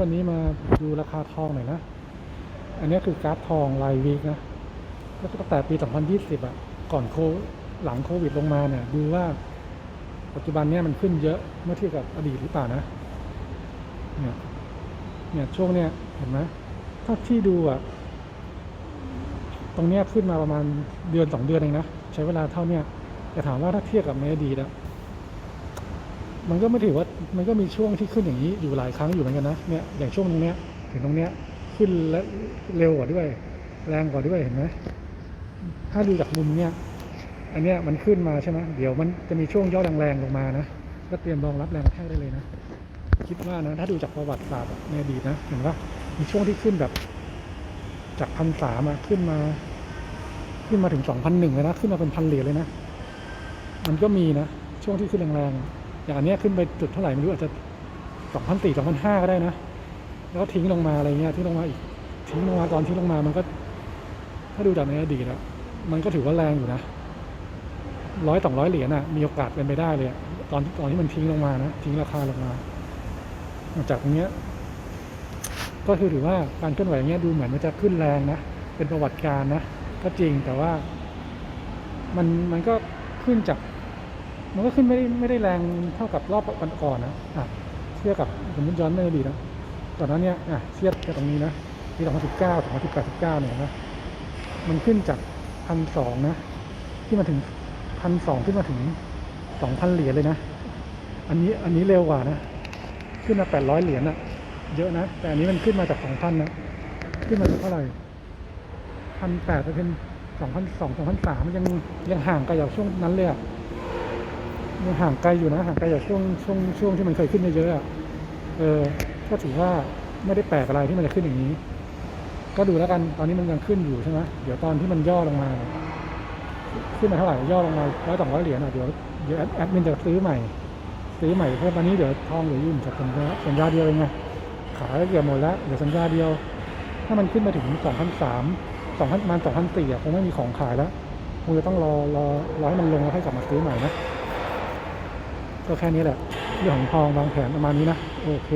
วันนี้มาดูราคาทองหน่อยนะ อันนี้คือกราฟทองรายวีคนะ ก็ตั้งแต่ปี 2020อะ ก่อนโควิดหลังโควิดลงมาเนี่ย ดูว่าปัจจุบันเนี้ยมันขึ้นเยอะเมื่อเทียบกับอดีตหรือเปล่านะ เนี่ย เนี่ยช่วงเนี้ยเห็นไหมถ้าที่ดูอะ ตรงเนี้ยขึ้นมาประมาณเดือนสองเดือนเองนะ ใช้เวลาเท่าเนี้ยแต่ถามว่าถ้าเทียบกับในอดีตอะ มันก็ไม่ถือว่ามันก็มีช่วงที่ขึ้นอย่างนี้อยู่หลายครั้งอยู่เหมือนกันนะเนี่ยอย่างช่วงตรงเนี้ยถึงตรงเนี้ยขึ้นและเร็วกว่าด้วย แรงกว่าด้วยเห็นไหมถ้าดูจากมุมเนี้ยอันเนี้ยมันขึ้นมาใช่ไหมเดี๋ยวมันจะมีช่วงย่อแรงๆลงมานะก็เตรียมรองรับแรงกระแทกได้เลยนะ คิดว่านะ ถ้าดูจากประวัติศาสตร์ในอดีตนะเห็นว่ามีช่วงที่ขึ้นแบบ จากพันสามขึ้นมา ขึ้นมาถึงสองพันหนึ่งเลยนะ ขึ้นมาเป็นพันเหรียญเลยนะ มันก็มีนะ ช่วงที่ขึ้นแรงๆ อย่างอันนี้ขึ้นไปจุดเท่าไหร่ไม่รู้อาจจะสองพันสี่สองพันห้าก็ได้นะ แล้วก็ทิ้งลงมาอะไรเงี้ยทิ้งลงมาอีกทิ้งลงมาตอนทิ้งลงมามันก็ ถ้าดูจากในอดีตอะมันก็ถือว่าแรงอยู่นะร้อยสองร้อยเหรียญอะมีโอกาสเป็นไปได้เลยตอนตอนที่มันทิ้งลงมานะทิ้งราคาลงมาจากตรงเนี้ย ก็คือถือว่าการเคลื่อนไหวอย่างเงี้ยดูเหมือนมันจะขึ้นแรงนะเป็นประวัติการนะก็จริงแต่ว่า มันมันก็ขึ้นจาก มันก็ขึ้นไม่ได้ไม่ได้แรงเท่ากับรอบก่อนๆนะอะเทียบกับสมมติย้อนในอดีตนะตอนนั้นเนี่ยอะเทียบกับตรงนี้นะปี2019 2018 19เนี่ยนะมันขึ้นจากพันสองนะ ที่มาถึงพันสองขึ้นมาถึงสองพันเหรียญเลยนะ อันนี้อันนี้เร็วกว่านะ ขึ้นมาแปดร้อยเหรียญอะเยอะนะ แต่อันนี้มันขึ้นมาจากสองพันนะ ขึ้นมาจากเท่าไหร่พันแปดเป็นสองพันสองสองพันสามยังยังห่างไกลจากช่วงนั้นเลยอะ ห่างไกลอยู่นะห่างไกลจากช่วงช่วงช่วงที่มันเคยขึ้นเยอะๆอะเออก็ถือว่าไม่ได้แปลกอะไรที่มันจะขึ้นอย่างนี้ ก็ดูแล้วกันตอนนี้มันยังขึ้นอยู่ใช่ไหมเดี๋ยวตอนที่มันย่อลงมา ขึ้นมาเท่าไหร่ย่อลงมาร้อยสองร้อยเหรียญอะเดี๋ยวเดี๋ยวแอดมินจะซื้อใหม่ ซื้อใหม่เพราะตอนนี้เดี๋ยวทองเหลือยู่จากสัญญาสัญญาเดียวเองไงขายเกือบหมดแล้วเดี๋ยวสัญญาเดียว ถ้ามันขึ้นมาถึงสองพันสามสองพันมันสองพันสี่อะคงไม่มีของขายแล้วคงจะต้องรอรอรอให้มันลงแล้วค่อยกลับมาซื้อใหม่นะ ก็แค่นี้แหละเรื่องของทองวางแผนประมาณนี้นะ โอเค